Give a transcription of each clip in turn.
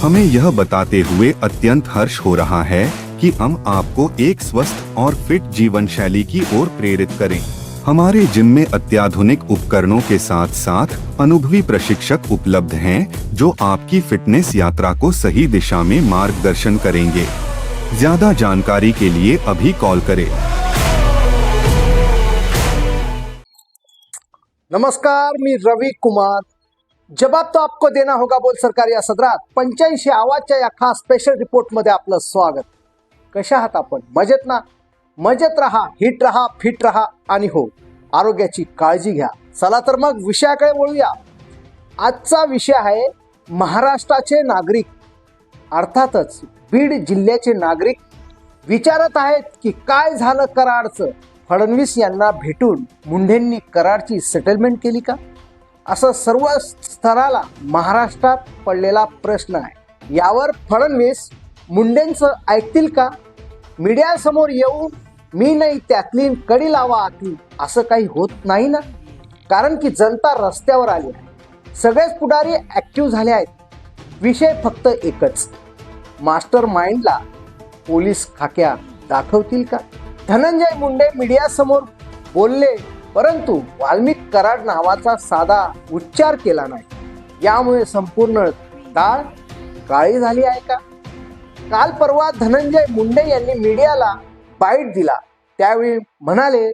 हमें यह बताते हुए अत्यंत हर्ष हो रहा है कि हम आपको एक स्वस्थ और फिट जीवन शैली की ओर प्रेरित करें। हमारे जिम में अत्याधुनिक उपकरणों के साथ साथ अनुभवी प्रशिक्षक उपलब्ध हैं, जो आपकी फिटनेस यात्रा को सही दिशा में मार्गदर्शन करेंगे। ज़्यादा जानकारी के लिए अभी कॉल करें। नमस्कार, मी रवि कुमार। जबाब तो आपको देना होगा बोल सरकार या सदरात। पंच्याऐंशी आवाजच्या या खास स्पेशल रिपोर्टमध्ये आपलं स्वागत। कशा आहात आपण? मजेत ना? मजेत राहा हिट राहा फिट राहा आणि हो आरोग्याची काळजी घ्या। चला तर मग विषयाकडे वळूया। आजचा विषय आहे महाराष्ट्राचे नागरिक। अर्थातच बीड जिल्ह्याचे नागरिक विचारत आहेत की काय झालं कराडचं? फडणवीस यांना भेटून मुंढेंनी कराडची सेटलमेंट केली का? असं सर्व स्तराला महाराष्ट्रात पडलेला प्रश्न आहे. यावर फडणवीस मुंडेंचं ऐकतील का? मीडियासमोर येऊन मी नाही त्यातली कडी लावा आतली असं काही होत नाही ना? कारण की जनता रस्त्यावर आली आहे. सगळेच पुढारी ॲक्टिव्ह झाले आहेत. विषय फक्त एकच. मास्टर माइंडला पोलीस खाक्या दाखवतील का? धनंजय मुंडे मीडियासमोर बोलले परंतु वाल्मिक कराड नावाचा साधा उच्चार केला नाही. यामुळे संपूर्ण डाळ काळी झाली आहे का? काल परवा धनंजय मुंडे यांनी मीडियाला बाईट दिला. त्यावेळी म्हणाले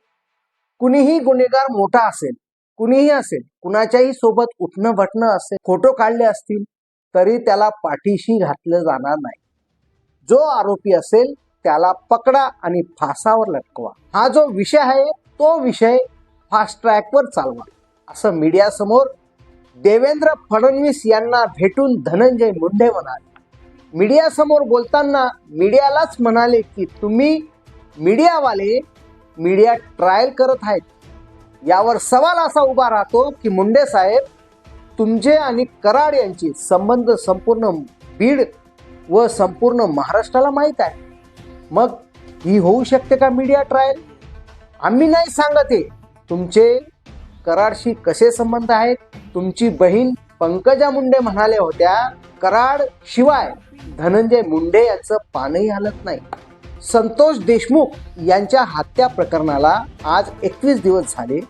कुणीही गुन्हेगार मोठा असेल कुणीही असेल कुणाच्याही सोबत उठणं भटणं असेल फोटो काढले असतील तरी त्याला पाठीशी घातलं जाणार नाही. जो आरोपी असेल त्याला पकडा आणि फासावर लटकवा. हा जो विषय आहे तो विषय फास्ट ट्रॅकवर चालवा. असं मीडियासमोर देवेंद्र फडणवीस यांना भेटून धनंजय मुंडे म्हणाले. मीडियासमोर बोलताना मीडियालाच म्हणाले की तुम्ही मीडियावाले मीडिया ट्रायल करत आहेत. यावर सवाल असा उभा राहतो की मुंडे साहेब तुमचे आणि कराड यांचे संबंध संपूर्ण बीड व संपूर्ण महाराष्ट्राला माहीत आहे. मग ही होऊ शकते का मीडिया ट्रायल? आम्ही नाही सांगत तुमचे कराडशी कसे संबंध आहेत? तुमची बहीण पंकजा मुंडे म्हणाल्या होत्या कराड शिवाय धनंजय मुंडे यांचं पानही हलत नाही. संतोष देशमुख यांच्या हत्या प्रकरणाला आज एकवीस दिवस झाले.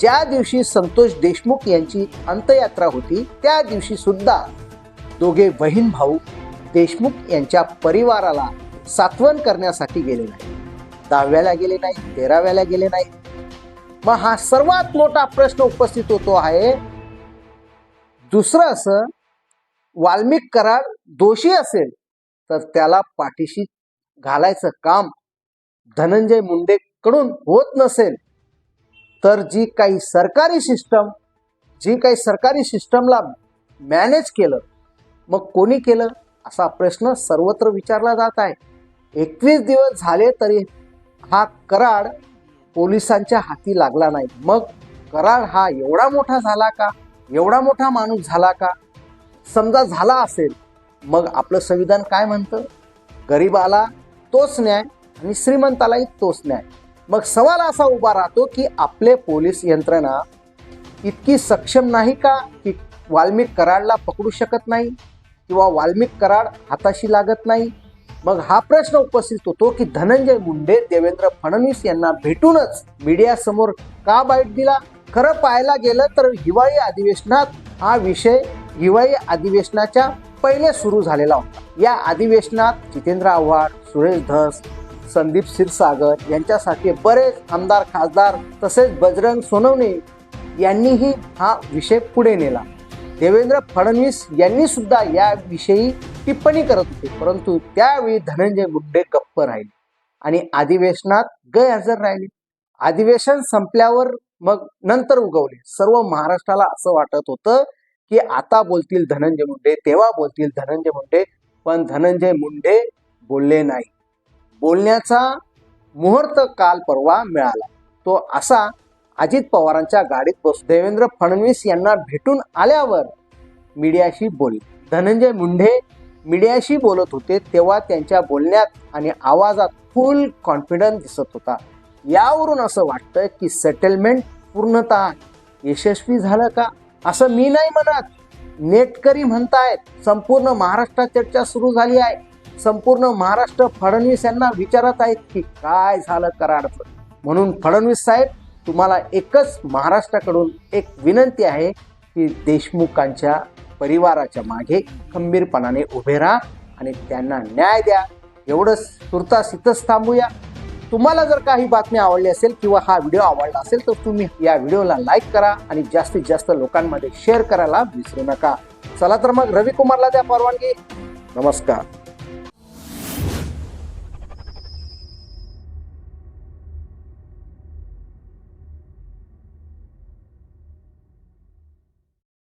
ज्या दिवशी संतोष देशमुख यांची अंत्ययात्रा होती त्या दिवशी सुद्धा दोघे बहीण भाऊ देशमुख यांच्या परिवाराला सात्वन करण्यासाठी गेले नाही दहाव्याला गेले नाही तेराव्याला गेले नाही मग हा सर्वात मोठा प्रश्न उपस्थित होतो आहे. दुसरं असं वाल्मिक कराड दोषी असेल तर त्याला पाठीशी घालायचं काम धनंजय मुंडेकडून होत नसेल. तर जी काही सरकारी सिस्टम जी काही सरकारी सिस्टमला मॅनेज केलं मग कोणी केलं? असा प्रश्न सर्वत्र विचारला जात आहे. एकवीस दिवस झाले तरी हा कराड पोलिसांच्या हाती लागला नाही. मग कराड हा एवढा मोठा झाला का? एवढा मोठा माणूस झाला का? समजा झाला असेल मग आपलं संविधान काय म्हणतं? गरीबाला तोच न्याय आणि श्रीमंतालाही तोच न्याय. मग सवाल असा उभा राहतो की आपले पोलीस यंत्रणा इतकी सक्षम नाही का की वाल्मिक कराडला पकडू शकत नाही? किंवा वाल्मिक कराड हाताशी लागत नाही? मग हा प्रश्न उपस्थित होतो की धनंजय मुंडे देवेंद्र फडणवीस यांना भेटूनच मीडियासमोर का बाईट दिला? खरं पाहायला गेलं तर हिवाळी अधिवेशनात हा विषय हिवाळी अधिवेशनाच्या पहिले सुरू झालेला होता. या अधिवेशनात जितेंद्र आव्हाड सुरेश धस संदीप क्षीरसागर यांच्यासारखे बरेच आमदार खासदार तसेच बजरंग सोनवणे यांनीही हा विषय पुढे नेला. देवेंद्र फडणवीस यांनी सुद्धा याविषयी टिप्पणी करत होते. परंतु त्यावेळी धनंजय मुंडे गप्प राहिले आणि अधिवेशनात गैरहजर राहिले. अधिवेशन संपल्यावर मग नंतर उगवले. सर्व महाराष्ट्राला असं वाटत होतं की आता बोलतील धनंजय मुंडे तेव्हा बोलतील धनंजय मुंडे पण धनंजय मुंडे बोलले नाही. बोलण्याचा मुहूर्त काल परवा मिळाला. तो असा अजित पवारांच्या गाडीत बस देवेंद्र फडणवीस यांना भेटून आल्यावर मीडियाशी बोलले. धनंजय मुंडे मीडियाशी बोलत होते तेव्हा त्यांच्या बोलण्यात आणि आवाजात फुल कॉन्फिडन्स दिसत होता. यावरून असं वाटतं की सेटलमेंट पूर्णतः यशस्वी झालं का? असं मी नाही म्हणत. नेटकरी म्हणतायत संपूर्ण महाराष्ट्रात चर्चा सुरू झाली आहे. संपूर्ण महाराष्ट्र फडणवीस यांना विचारत आहेत की काय झालं कराडचं? म्हणून फडणवीस साहेब तुम्हाला एकच महाराष्ट्राकडून एक विनंती आहे की देशमुखांच्या परिवाराच्या मागे खंबीरपणाने उभे राहा आणि त्यांना न्याय द्या. एवढंच तुर्तास इथंच थांबूया. तुम्हाला जर काही बातमी आवडली असेल किंवा हा व्हिडिओ आवडला असेल तर तुम्ही या व्हिडिओला लाईक करा आणि जास्तीत जास्त लोकांमध्ये शेअर करायला विसरू नका. चला तर मग रवी कुमारला द्या परवानगी. नमस्कार.